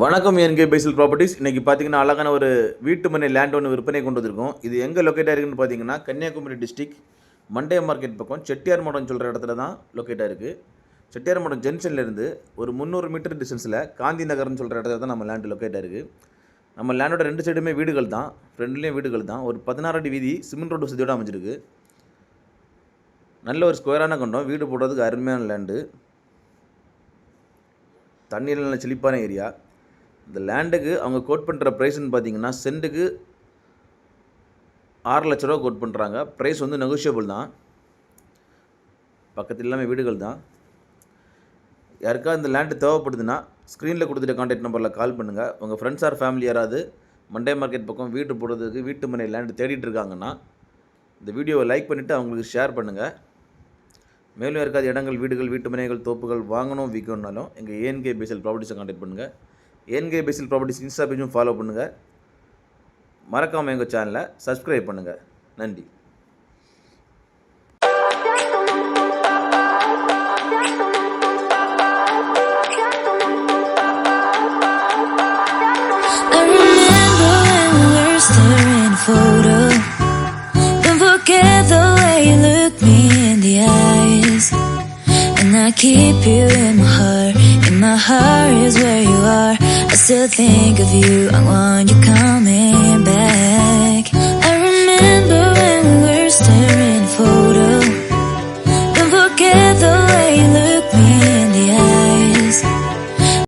வணக்கம் என்கே பைசல் ப்ராப்பர்ட்டிஸ் இன்றைக்கி பார்த்தீங்கன்னா அழகான ஒரு வீட்டு மனை லேண்ட் ஒன்று விற்பனை கொண்டு வந்திருக்கோம். இது எங்கே லொக்கேட் ஆயிருக்குன்னு பார்த்தீங்கன்னா கன்னியாகுமரி டிஸ்ட்ரிக் மண்டே மார்க்கெட் பக்கம் செட்டியார் மடம் சொல்கிற இடத்துல தான் லொக்கேட் ஆயிருக்கு செட்டியார் மடம் ஜங்ஷன்லேருந்து ஒரு முந்நூறு மீட்டர் டிஸ்டன்ஸில் காந்தி நகர்னு சொல்கிற இடத்துல தான் நம்ம லேண்டு லொக்கேட் ஆயிருக்கு நம்ம லேண்டோட ரெண்டு சைடுமே வீடுகள் தான். ஃப்ரெண்ட்லேயும் வீடுகள் தான். ஒரு பதினாறு அடி வீதி சிமெண்ட் ரோடு வசதியோடு அமைஞ்சிருக்கு. நல்ல ஒரு ஸ்கொயரான கண்டம். வீடு போடுறதுக்கு அருமையான லேண்டு தண்ணீர் நல்ல செழிப்பான ஏரியா இந்த லேண்டுக்கு அவங்க கோட் பண்ணுற ப்ரைஸ்ன்னு பார்த்தீங்கன்னா சென்ட்டுக்கு ஆறு லட்ச ரூபா கோட் பண்ணுறாங்க ப்ரைஸ் வந்து நெகோஷியபிள் தான். பக்கத்தில் எல்லாமே வீடுகள் தான். யாருக்கா இந்த லேண்டு தேவைப்படுதுன்னா ஸ்க்ரீனில் கொடுத்துட்ட காண்டாக்ட் நம்பரில் கால் பண்ணுங்கள் உங்கள் ஃப்ரெண்ட்ஸ் ஆர் ஃபேமிலி யாராவது மண்டே மார்க்கெட் பக்கம் வீட்டு போடுறதுக்கு வீட்டு மனை லேண்டு தேடிட்டு இருக்காங்கன்னா இந்த வீடியோவை லைக் பண்ணிவிட்டு அவங்களுக்கு ஷேர் பண்ணுங்கள் மேலும் இருக்காத இடங்கள் வீடுகள் வீட்டு மனைகள் தோப்புகள் வாங்கணும் விற்கணும்னாலும் எங்கள் ஏஎன்கே பிஎஸ்எல் ப்ராப்பர்ட்டிஸை காண்டாக்ட் பண்ணுங்கள் ஏஎன்கே பேசல் ப்ராப்பர்ட்டிஸ் இன்ஸ்டா பேஜும் ஃபாலோ பண்ணுங்கள் மறக்காமல் எங்கள் சேனலை சப்ஸ்கிரைப் பண்ணுங்கள் நன்றி I remember when we were staring a photo. Don't forget the way you look me in the eyes. And I keep you in my heart. Heart is where you are. I still think of you. I want you come